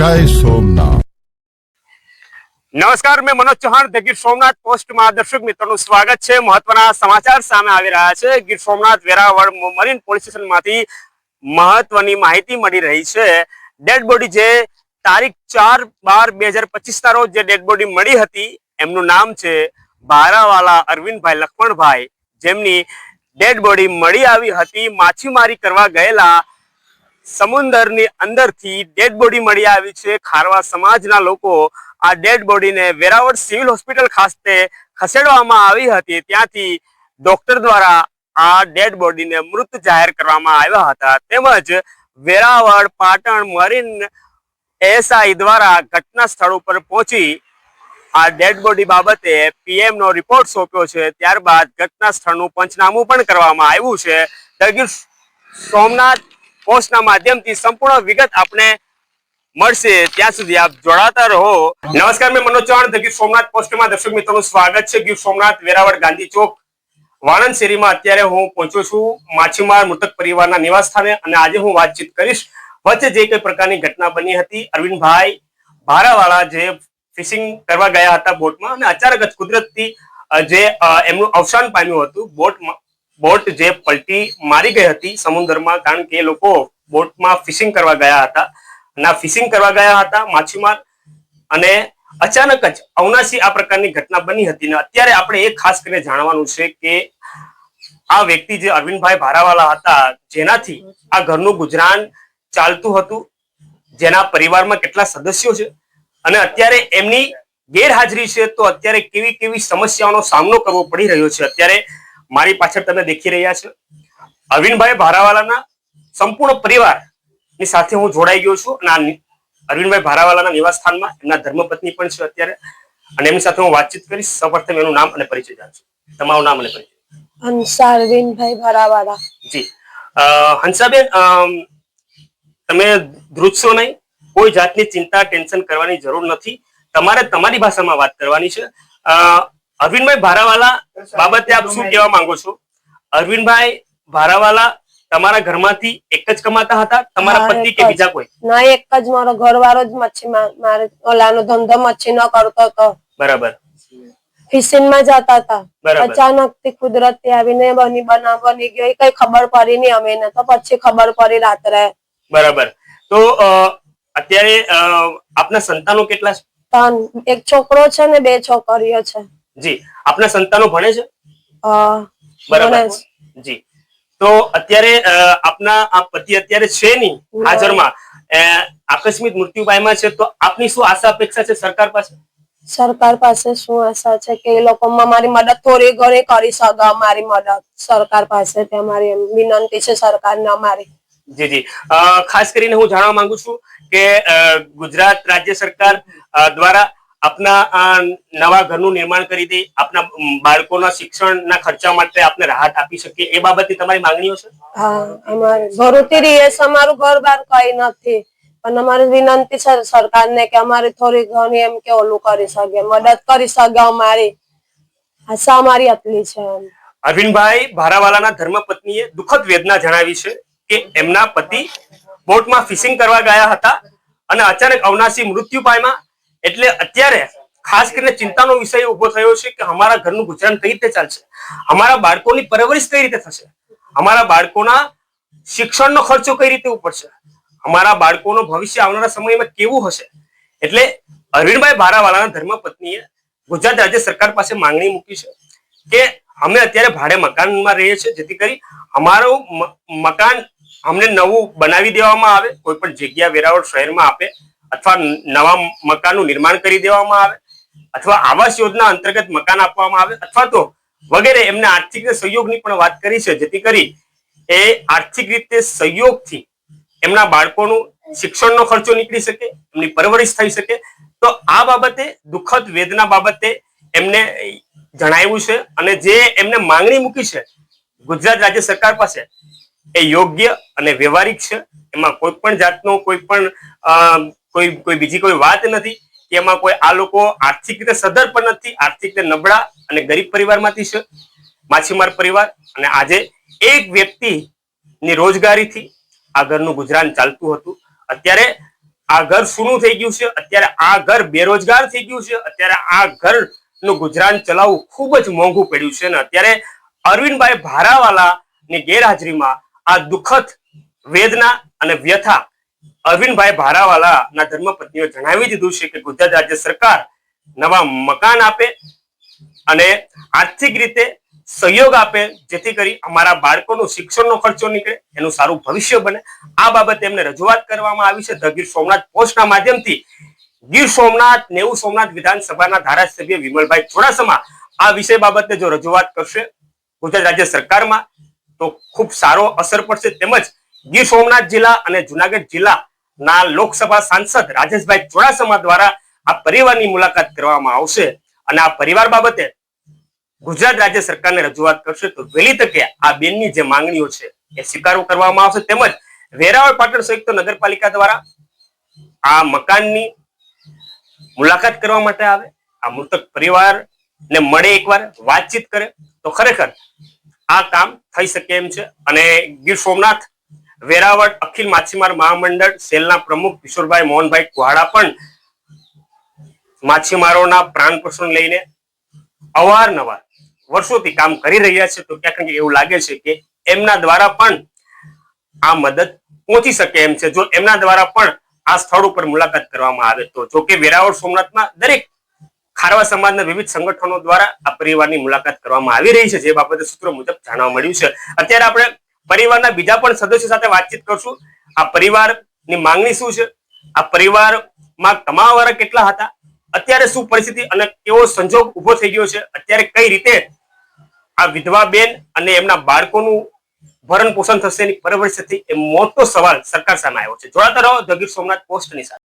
જય સોમનાથ. નમસ્કાર, મેં મનોજ ચૌહાણ, ધ ગીર સોમનાથ પોસ્ટમાં દર્શક મિત્રોનું સ્વાગત છે. મહત્વના સમાચાર સામે આવી રહ્યા છે. ગીર સોમનાથ વેરાવળ મરીન પોલીસ સ્ટેશનમાંથી મહત્વની માહિતી મળી રહી છે. ડેડ બોડી જે તારીખ ચાર બાર બે હજાર પચીસ રોજ જે ડેડ બોડી મળી હતી, એમનું નામ છે બારાવાલા અરવિંદભાઈ લક્ષ્મણભાઈ જેમની ડેડ બોડી મળી આવી હતી, માછીમારી કરવા ગયેલા સમુંદરની અંદરથી ડેડ બોડી મળી આવી છે. ખારવા સમાજના લોકો આ ડેડ બોડીને વેરાવળ સિવિલ હોસ્પિટલ ખાતે ખસેડવામાં આવી હતી. ત્યાંથી ડોક્ટર દ્વારા આ ડેડ બોડીને મૃત જાહેર કરવામાં આવ્યા હતા. તેમજ વેરાવળ, પાટણ, મરીન એસઆઈ દ્વારા ઘટના સ્થળ ઉપર પહોંચી આ ડેડ બોડી બાબતે પીએમ નો રિપોર્ટ સોંપ્યો છે. ત્યારબાદ ઘટના સ્થળનું પંચનામું પણ કરવામાં આવ્યું છે. દગીર સોમનાથ પોસ્ટના માધ્યમથી સંપૂર્ણ વિગત આપણે મળશે. ત્યાં સુધી આપ જોડાતા રહો. નમસ્કાર, મેં મનોજ ચૌહાણ, ધ ગીર સોમનાથ પોસ્ટમાં દર્શક મિત્રોનું સ્વાગત છે. ગીર સોમનાથ, વેરાવળ, ગાંધી ચોક, વાણંદ શેરીમાં અત્યારે હું પહોંચ્યો છું માછીમાર મૃતક પરિવારના નિવાસ સ્થાને અને આજે હું વાતચીત કરીશ. વચ્ચે જે કઈ પ્રકારની ઘટના બની હતી, અરવિંદભાઈ ભારાવાળા જે ફિશિંગ કરવા ગયા હતા બોટમાં અને અચાનક જ કુદરતી જે એમનું અવસાન પામ્યું હતું બોટમાં બોટ જે પલટી મારી ગઈ હતી સમુદ્રમાં, કારણ કે એ લોકો બોટમાં ફિશિંગ કરવા ગયા હતા. ના ફિશિંગ કરવા ગયા હતા માછીમાર અને અચાનક જ અવનાશી આ પ્રકારની ઘટના બની હતી. ને અત્યારે આપણે એ ખાસ કરીને જાણવાનું છે કે આ વ્યક્તિ જે અરવિંદભાઈ ભારાવાલા હતા, જેનાથી આ ઘરનું ગુજરાન ચાલતું હતું, જેના પરિવારમાં કેટલા સદસ્યો છે અને અત્યારે એમની ગેરહાજરી છે, તો અત્યારે કેવી કેવી સમસ્યાઓનો સામનો કરવો પડી રહ્યો છે? અત્યારે મારી પાછળ તમે દેખી રહ્યા છો. અરવિંદભાઈ ભારાવાલાના સંપૂર્ણ પરિવારની સાથે હું જોડાઈ ગયો છું અને અરવિંદભાઈ ભારાવાલાના નિવાસ સ્થાનમાં એમના ધર્મપત્ની પણ છે અત્યારે. અને એમની સાથે હું વાતચીત કરીશ. સૌપ્રથમ એનું નામ અને પરિચય જાણશું. તમારું નામ અને પરિચય. હંસા અરવિંદભાઈ ભરાવાળા જી. હંસાબેન તમે ધ્રુજશો નહીં. કોઈ જાતની ચિંતા ટેન્શન કરવાની જરૂર નથી. તમારે તમારી ભાષામાં વાત કરવાની છે. અરવિંદભાઈ ભારાવાલા બાબતે આપ શું કહેવા માંગો છો? અરવિંદભાઈ ભારાવાલા તમારા ઘરમાંથી એક જ કમાતા હતા? તમારા પતિ કે બીજા કોઈ? ના એક જ. મારો ઘરવાળો જ મચ્છી મારે ઓલાનો ધંધો મચ્છી નો કરતો હતો. બરાબર. ફિશિંગમાં જતા હતા. અચાનકથી કુદરતી આવીને બની બના બની ગયો કઈ ખબર પડી નહીં અમે ને તો પછી ખબર પડી રાત્રે. બરાબર. તો અત્યારે આપના સંતાનો કેટલા છે? ત્રણ એક છોકરો છે ને બે છોકરીઓ છે. જી આપના સંતાનો ભણે છે? બરાબર. જી. તો અત્યારે આપના આ પતિ અત્યારે છે નહીં હાજરમાં. આકસ્મિક મૃત્યુ પામ્યા છે તો આપની શું આશા અપેક્ષા છે સરકાર પાસે? સરકાર પાસે શું આશા છે કે એ લોકો મારી મદદ થોડી ઘણી કરી શકે મારી મદદ. સરકાર પાસે તે મારી વિનંતી છે સરકારને અમારી. જી જી. ખાસ કરીને હું જાણવા માંગુ છું કે ગુજરાત રાજ્ય સરકાર દ્વારા આપના નવા ઘરનું નિર્માણ કરી દે આપના બાળકોના શિક્ષણના ખર્ચા માટે આપને રાહત આપી શકીએ એ બાબતે તમારી માંગણીઓ છે? હા અમારે ભરૂચથી રહીએ અમારું ઘર બાર કઈ નથી. પણ અમારી વિનંતી છે સરકારને કે અમારે થોડી ઘણી એમ કે ઓલું કરી શકે મદદ કરી શકે અમારી. આશા અમારી આટલી છે અરવિંદભાઈ ભારાવાલાના ધર્મપત્નીએ દુઃખદ વેદના જણાવી છે કે એમના પતિ બોટમાં ફિશિંગ કરવા ગયા હતા અને અચાનક અવનાશી મૃત્યુ પામ્યા. એટલે અત્યારે ખાસ કરીને ચિંતાનો વિષય ઊભો થયો છે કે અમારા ઘરનું ગુજરાન કઈ રીતે ચાલશે? અમારા બાળકોની પરવરિશ કઈ રીતે થશે? અમારા બાળકોના શિક્ષણનો ખર્ચો કઈ રીતે ઉપડશે? અમારા બાળકોનું ભવિષ્ય આવનારા સમયમાં કેવું હશે? એટલે અરવિંદભાઈ ભારાવાલાના ધર્મપત્નીએ ગુજરાત રાજ્ય સરકાર પાસે માંગણી મૂકી છે કે અમે અત્યારે ભાડે મકાનમાં રહીએ છીએ, જેથી કરી અમારું મકાન અમને નવું બનાવી દેવામાં આવે, કોઈ પણ જગ્યા વેરાવળ શહેરમાં આપે અથવા નવા મકાનનું નિર્માણ કરી દેવામાં આવે, અથવા આવાસ યોજના અંતર્ગત મકાન આપવામાં આવે, અથવા તો વગેરે એમને આર્થિક સહયોગની પણ વાત કરી છે, જેથી કરી એ આર્થિક રીતે સહયોગથી એમના બાળકોનું શિક્ષણનો ખર્ચો નીકળી શકે, એમની પરવરિશ થઈ શકે. તો આ બાબતે દુઃખદ વેદના બાબતે એમને જણાવ્યું છે અને જે એમને માંગણી મૂકી છે ગુજરાત રાજ્ય સરકાર પાસે એ યોગ્ય અને વ્યવહારિક છે. એમાં કોઈ પણ જાતનો કોઈ પણ કોઈ કોઈ બીજી કોઈ વાત નથી એમાં કોઈ આ લોકો આર્થિક રીતે સદ્ધર પણ નથી, આર્થિક રીતે નબળા અને ગરીબ પરિવારમાંથી છે, માછીમાર પરિવાર. અને આજે એક વ્યક્તિ ની રોજગારીથી આ ઘરનું ગુજરાન ચાલતું હતું. અત્યારે આ ઘર સૂનું થઈ ગયું છે, અત્યારે આ ઘર બેરોજગાર થઈ ગયું છે, અત્યારે આ ઘરનું ગુજરાન ચલાવવું ખૂબ જ મોંઘું પડ્યું છે. અને અત્યારે અરવિંદભાઈ ભારાવાલા ની ગેરહાજરીમાં આ દુઃખદ વેદના અને વ્યથા અરવિંદભાઈ ભારાવાલા ના ધર્મપત્નીઓ જણાવી દીધું છે કે ગુજરાત રાજ્ય સરકાર નવા મકાન આપે અને આર્થિક રીતે સહયોગ આપે, જેથી કરી અમારા બાળકોનું શિક્ષણનો ખર્ચો નીકળે, એનું સારું ભવિષ્ય બને. આ બાબતે એમને રજૂઆત કરવામાં આવી છે. ધ ગીર સોમનાથ પોસ્ટના માધ્યમથી ગીર સોમનાથ નેવું સોમનાથ વિધાનસભાના ધારાસભ્ય વિમલભાઈ ચુડાસમા આ વિષય બાબતે જો રજૂઆત કરશે ગુજરાત રાજ્ય સરકારમાં, તો ખૂબ સારો અસર પડશે. તેમજ ગીર સોમનાથ જિલ્લા અને જુનાગઢ જિલ્લાના લોકસભા સાંસદ રાજેશભાઈ ચુડાસમા દ્વારા આ પરિવારની મુલાકાત કરવામાં આવશે. અને આ પરિવાર બાબતે ગુજરાત રાજ્ય સરકારને રજૂઆત કરશે તો વહેલી તકે આ બેનની જે માંગણીઓ છે એ સ્વીકારો કરવામાં આવશે. તેમજ વેરાવળ પાટણ સંયુક્ત નગરપાલિકા દ્વારા આ મકાનની મુલાકાત કરવા માટે આવે, આ મૃતક પરિવાર ને મળે એકવાર, વાતચીત કરે, તો ખરેખર આ કામ થઈ શકે એમ છે. અને ગીર સોમનાથ વેરાવળ અખિલ માછીમાર મહામંડળ, સેલના પ્રમુખ કિશોરભાઈ મોહનભાઈ કુહાડા પણ માછીમારોના પ્રાણ પોષણ લઈને અવારનવાર વર્ષોથી કામ કરી રહ્યા છે. તો ક્યાંક એવું લાગે છે કે એમના દ્વારા પણ આ મદદ પહોંચી શકે એમ છે. જો એમના દ્વારા પણ આ સ્થળ ઉપર મુલાકાત કરવામાં આવે તો. જો કે વેરાવળ સોમનાથમાં દરેક ખારવા સમાજના વિવિધ સંગઠનો દ્વારા આ પરિવારની મુલાકાત કરવામાં આવી રહી છે. જે બાબતે સૂત્રો મુજબ જાણવા મળ્યું છે. અત્યારે આપણે પરિવારના બીજા પણ સદસ્યો સાથે વાતચીત કરશું. આ પરિવારની માંગણી શું છે? આ પરિવારમાં કમાવાવાળા કેટલા હતા? અત્યારે શું પરિસ્થિતિ અને કેવો સંજોગ ઊભો થઈ ગયો છે? અત્યારે કઈ રીતે આ વિધવા બેન અને એમના બાળકોનું ભરણ પોષણ થશે એની પરવરિશ એ મોટો સવાલ સરકાર સામે આવ્યો છે. જોડાતા રહો જગીર ગીર સોમનાથ પોસ્ટની સાથે.